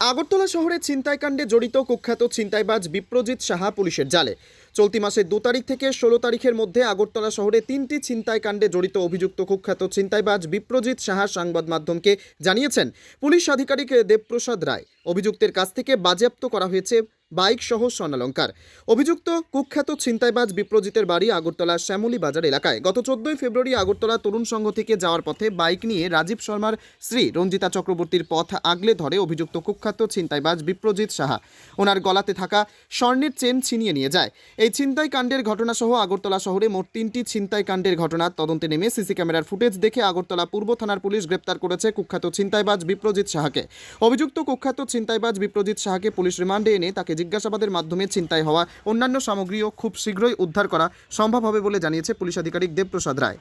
আগরতলা শহরে ছিনতাইকাণ্ডে জড়িত কুখ্যাত ছিনতাইবাজ বিপ্রজিৎ সাহা পুলিশের জালে। চলতি মাসের দু তারিখ থেকে ষোলো তারিখের মধ্যে আগরতলা শহরে তিনটি ছিনতাইকাণ্ডে জড়িত অভিযুক্ত কুখ্যাত ছিনতাইবাজ বিপ্রজিৎ সাহা সংবাদ মাধ্যমকে জানিয়েছেন। পুলিশ আধিকারিক দেবপ্রসাদ রায়। অভিযুক্তের কাছ থেকে বাজেয়াপ্ত করা হয়েছে বাইক সহ স্বর্ণালঙ্কার। অভিযুক্ত কুখ্যাত ছিনতাইবাজ বিপ্রজিতের বাড়ি আগরতলা শ্যামলী বাজার এলাকায়। গত চোদ্দই ফেব্রুয়ারি আগরতলা তরুণ সংঘ থেকে যাওয়ার পথে বাইক নিয়ে রাজীব শর্মার স্ত্রী রঞ্জিতা চক্রবর্তীর পথ আগলে ধরে অভিযুক্ত কুখ্যাত ছিনতাইবাজ বিপ্রজিৎ সাহা। ওনার গলাতে থাকা স্বর্ণের চেন ছিনিয়ে নিয়ে যায়। এই ছিনতাই কাণ্ডের ঘটনাসহ আগরতলা শহরে মোট তিনটি ছিনতাই কাণ্ডের ঘটনার তদন্তে নেমে সিসি ক্যামেরার ফুটেজ দেখে আগরতলা পূর্ব থানার পুলিশ গ্রেপ্তার করেছে কুখ্যাত ছিনতাইবাজ বিপ্রজিৎ সাহাকে। অভিযুক্ত কুখ্যাত ছিনতাইবাজ বিপ্রজিৎ সাহাকে পুলিশ রিমান্ডে এনে তাকে জিজ্ঞাসাবাদের মাধ্যমে ছিনতাই হওয়া অন্যান্য সামগ্রীও খুব শীঘ্রই উদ্ধার করা সম্ভব হবে বলে জানিয়েছে পুলিশ আধিকারিক দেবপ্রসাদ রায়।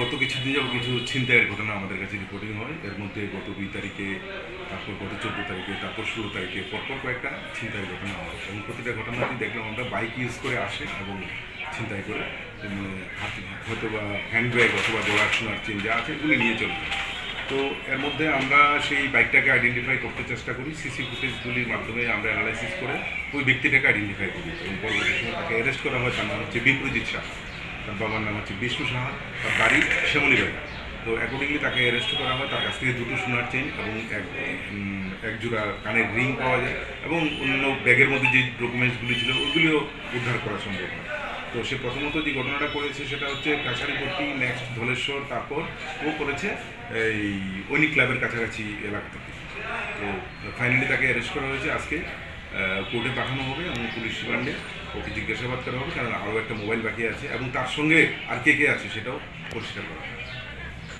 গত কিছুদিন যাব কিছু ছিনতাইয়ের ঘটনা আমাদের কাছে রিপোর্টিং হয়। এর মধ্যে গত দুই তারিখে, তারপর গত চোদ্দ তারিখে, তারপর ষোলো তারিখে পরপর কয়েকটা ছিনতাইয়ের ঘটনা হয়। এবং প্রতিটা ঘটনাটি দেখলাম আমরা বাইক ইউজ করে আসে এবং ছিনতাই করে। হয়তো বা হ্যান্ডব্যাগ অথবা গলার সোনার চেন যা আছে, এগুলি নিয়ে চলে যায়। তো এর মধ্যে আমরা সেই বাইকটাকে আইডেন্টিফাই করতে চেষ্টা করি সিসি ফুটেজগুলির মাধ্যমে আমরা অ্যানালাইসিস করে ওই ব্যক্তিটাকে আইডেন্টিফাই করি এবং পরবর্তী সময় তাকে অ্যারেস্ট করা হয়, তার নাম হচ্ছে বিপ্রজিৎ সাহা। তার বাবার নাম হচ্ছে বিষ্ণু সাহা, তার বাড়ি শ্যামলীবাড়ি তো অ্যাকর্ডিংলি তাকে অ্যারেস্ট করা হয়, তার কাছ থেকে দুটো সোনার চেন এবং এক এক জোড়া কানের রিং পাওয়া যায় এবং অন্য ব্যাগের মধ্যে যে ডকুমেন্টসগুলি ছিল ওইগুলিও উদ্ধার করা সম্ভব হয়। তো সে প্রথমত যে ঘটনাটা করেছে সেটা হচ্ছে কাছারিপট্টি নেক্সট ধলেশ্বর, তারপর ও করেছে এই ঐনিক ক্লাবের কাছাকাছি এলাকা থেকে। তো ফাইনালি তাকে অ্যারেস্ট করা হয়েছে। আজকে কোর্টে পাঠানো হবে এবং পুলিশ রিমান্ডে ওকে জিজ্ঞাসাবাদ করা হবে। কারণ আরও একটা মোবাইল বাকি আছে এবং তার সঙ্গে আর কে কে আছে সেটাও পরিষ্কার করা হবে।